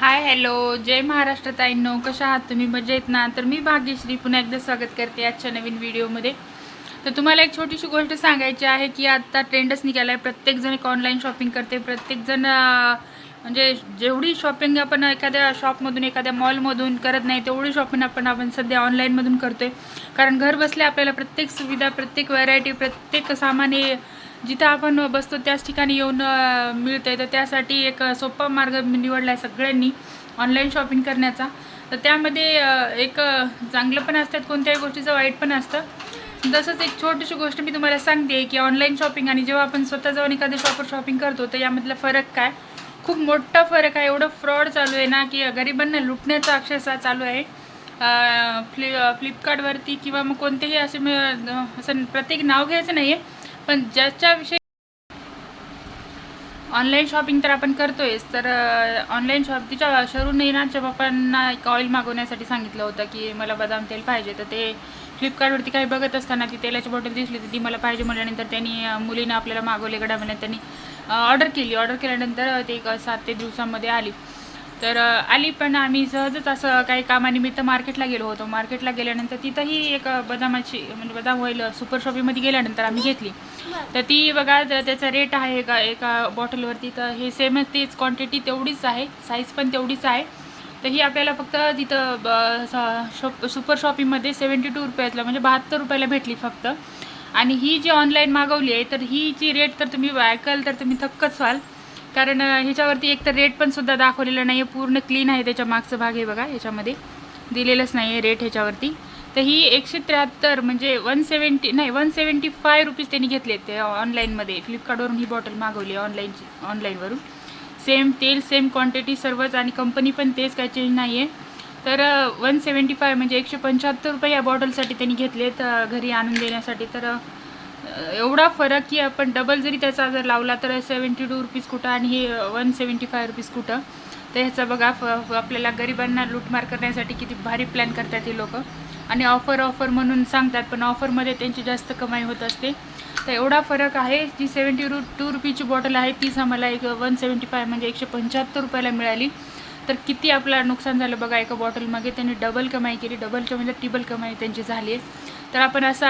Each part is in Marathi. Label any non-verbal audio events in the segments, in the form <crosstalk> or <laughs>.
Hi hello. जय महाराष्ट्र ताईंनो. कशा आहात तुम्ही? मजेत ना? तर मी भाग्यश्री. पुन्हा एकदा स्वागत करते आजच्या नवीन व्हिडिओमध्ये. तर तुम्हाला एक छोटीशी गोष्ट सांगायची आहे की आत्ता ट्रेंडच निघाला आहे प्रत्येकजण एक ऑनलाईन शॉपिंग करते प्रत्येकजण म्हणजे जेवढी शॉपिंग आपण एखाद्या शॉपमधून एखाद्या मॉलमधून करत नाही तेवढी शॉपिंग आपण आपण सध्या ऑनलाईनमधून करतो आहे कारण घर बसल्या आपल्याला प्रत्येक सुविधा प्रत्येक व्हरायटी प्रत्येक सामान हे जिथं आपण बसतो त्याच ठिकाणी येऊन मिळतं आहे तर त्यासाठी एक सोपा मार्ग निवडला आहे सगळ्यांनी ऑनलाईन शॉपिंग करण्याचा. तर त्यामध्ये एक चांगलं पण असतात कोणत्याही गोष्टीचं वाईट पण असतं. तसंच एक छोटीशी गोष्ट मी तुम्हाला सांगते की ऑनलाईन शॉपिंग आणि जेव्हा आपण स्वतः जाऊन एखाद्या शॉपवर शॉपिंग करतो तर यामधला फरक काय? खूप मोठा फरक आहे. एवढं फ्रॉड चालू आहे ना की गरिबांना लुटण्याचा अक्षरशः चालू आहे. फ्लि फ्लिपकार्टवरती किंवा मग कोणतेही असे असं प्रत्येक नाव घ्यायचं नाही आहे पण ज्याच्याविषयी ऑनलाईन शॉपिंग तर आपण करतोयच. तर ऑनलाईन शॉप तिच्या शरूनही ना आमच्या एक ऑइल मागवण्यासाठी सांगितलं होतं की मला बदाम तेल पाहिजे. तर ते फ्लिपकार्टवरती काही बघत असताना ती तेलाची बॉटल दिसली तर ती मला पाहिजे म्हटल्यानंतर त्यांनी मुलीनं आपल्याला मागवले गडा म्हणल्यानंतर त्यांनी ऑर्डर केली. ऑर्डर केल्यानंतर ते एक सात ते दिवसामध्ये आली. तर आली पण आम्ही सहजच असं काही कामानिमित्त मार्केटला गेलो होतो. मार्केटला गेल्यानंतर तिथंही एक बदामाची म्हणजे बदाम ऑइल सुपर शॉपीमध्ये गेल्यानंतर आम्ही घेतली. तर ती बघा त्याचा रेट आहे एका एका बॉटलवरती तर हे सेमच तीच क्वांटिटी तेवढीच आहे साईज पण तेवढीच आहे. तर ही आपल्याला फक्त तिथं ब- स- शॉप सुपर शॉपिंगमध्ये सेवन्टी टू रुपयातला म्हणजे बहात्तर रुपयाला भेटली फक्त. आणि ही जी ऑनलाईन मागवली आहे तर ही जी रेट तर तुम्ही ऐकाल तर तुम्ही थक्कच व्हाल. कारण ह्याच्यावरती एक तर रेट पण सुद्धा दाखवलेलं नाही आहे पूर्ण क्लीन आहे त्याच्या मागचा भाग आहे बघा ह्याच्यामध्ये. दिलेलंच नाही आहे रेट ह्याच्यावरती. तर ही एकशे त्र्याहत्तर म्हणजे वन सेवन्टी नाही वन सेवन्टी फाय रुपीज त्यांनी घेतले ते ऑनलाईनमध्ये. फ्लिपकार्टवरून ही बॉटल मागवली ऑनलाईनची ऑनलाईनवरून. सेम तेल सेम क्वांटिटी सर्वच आणि कंपनी पण तेच काय चेंज नाही आहे तर वन सेवन्टी फाय म्हणजे एकशे पंच्याहत्तर रुपये या बॉटलसाठी त्यांनी घेतलेत घरी आणून देण्यासाठी. तर एवढा फरक की आपण डबल जरी त्याचा जर लावला तर सेवन्टी टू रुपीज कुठं आणि हे वन सेवन्टी फाय रुपीज कुठं. तर ह्याचा बघा फ फ- आपल्याला गरिबांना लूटमार करण्यासाठी किती भारी प्लॅन करतात हे लोक. आणि ऑफर ऑफर म्हणून सांगतात पण ऑफरमध्ये त्यांची जास्त कमाई होत असते. तर एवढा फरक आहे जी सेवन्टी रू टू रुपीची बॉटल आहे तीच आम्हाला एक वन सेवन्टी फाय म्हणजे एकशे पंच्याहत्तर रुपयाला मिळाली. तर किती आपला नुकसान झालं बघा एका बॉटलमागे त्यांनी डबल कमाई केली. डबलच्या म्हणजे टिबल कमाई त्यांची झाली आहे. तर आपण असा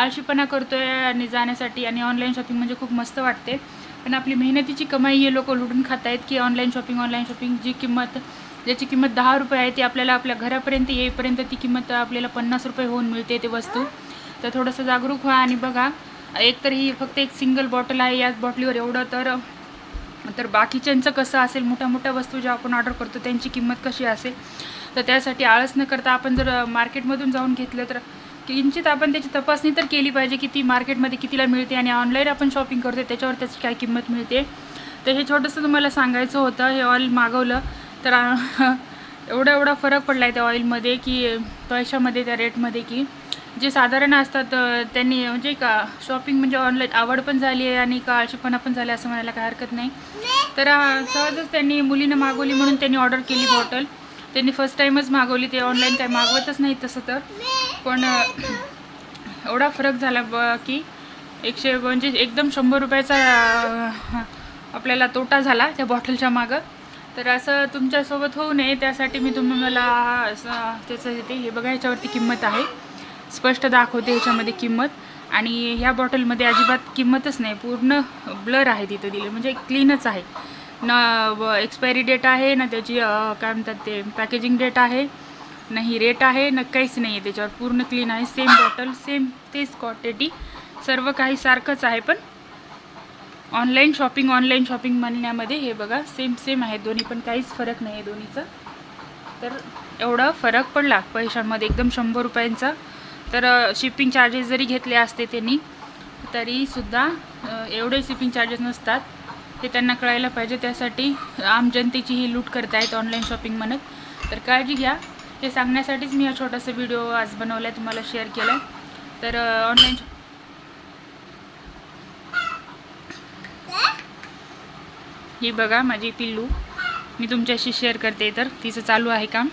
आळशीपणा करतो आहे आणि जाण्यासाठी आणि ऑनलाईन शॉपिंग म्हणजे खूप मस्त वाटते. पण आपली मेहनतीची कमाई हे लोक लुटून खात आहेत की ऑनलाईन शॉपिंग ऑनलाईन शॉपिंग जी किंमत ज्याची किंमत दहा रुपये आहे ती आपल्याला आपल्या घरापर्यंत येईपर्यंत ती किंमत आपल्याला पन्नास रुपये होऊन मिळते ते वस्तू. तर थोडंसं जागरूक व्हा आणि बघा एक तर ही फक्त एक सिंगल बॉटल आहे याच बॉटलीवर एवढं तर तर बाकीच्यांचं कसं असेल मोठ्या मोठ्या वस्तू ज्या आपण ऑर्डर करतो त्यांची किंमत कशी असेल? तर त्यासाठी आळस न करता आपण जर मार्केटमधून जाऊन घेतलं तर किंचित आपण त्याची तपासणी तर केली पाहिजे की ती मार्केटमध्ये कितीला मिळते आणि ऑनलाईन आपण शॉपिंग करतो त्याच्यावर त्याची काय किंमत मिळते? तर हे छोटंसं तुम्हाला सांगायचं होतं हे ऑल मागवलं. तर <laughs> एवढा एवढा फरक पडला आहे त्या ऑइलमध्ये की पैशामध्ये त्या रेटमध्ये की जे साधारण असतात त्यांनी म्हणजे का शॉपिंग म्हणजे ऑनलाईन आवड पण झाली आहे आणि का आळशीपणा पण झाला असं म्हणायला काही हरकत नाही. तर सहजच त्यांनी मुलीनं मागवली म्हणून त्यांनी ऑर्डर केली बॉटल त्यांनी फर्स्ट टाईमच मागवली ते ऑनलाईन काही मागवतच नाही तसं तर. पण <clears throat> एवढा फरक झाला ब की एकशे म्हणजे एकदम शंभर रुपयाचा आपल्याला तोटा झाला त्या बॉटलच्या मागं. तर असं तुमच्यासोबत होऊ नये त्यासाठी मी तुम्हाला असं त्याचं ते हे बघा ह्याच्यावरती किंमत आहे. स्पष्ट दाखवते ह्याच्यामध्ये किंमत. आणि ह्या बॉटलमध्ये अजिबात किंमतच नाही पूर्ण ब्लर आहे तिथं दिलं म्हणजे क्लीनच आहे. न एक्सपायरी डेट आहे ना त्याची काय म्हणतात ते पॅकेजिंग डेट आहे नाही रेट आहे न काहीच नाही आहे त्याच्यावर पूर्ण क्लीन आहे. सेम बॉटल सेम तेच क्वांटिटी सर्व काही सारखंच आहे पण ऑनलाईन शॉपिंग ऑनलाईन शॉपिंग म्हणण्यामध्ये हे बघा सेम सेम आहे. दोन्ही पण काहीच फरक नाही आहे दोन्हीचं. तर एवढा फरक पडला पैशांमध्ये. एकदम शंभर रुपयांचा. तर शिपिंग चार्जेस जरी घेतले असते त्यांनी तरीसुद्धा एवढे शिपिंग चार्जेस नसतात. ते त्यांना कळायला पाहिजे. त्यासाठी आम जनतेची ही लूट करतायत ऑनलाईन शॉपिंग म्हणत. तर काळजी घ्या. हे सांगण्यासाठीच मी हा छोटासा व्हिडिओ आज बनवला आहे तुम्हाला शेअर केला तर ऑनलाईन ही बघा माझी पिल्लू. मी तुमच्याशी शेअर करते तर तिचं चालू आहे काम.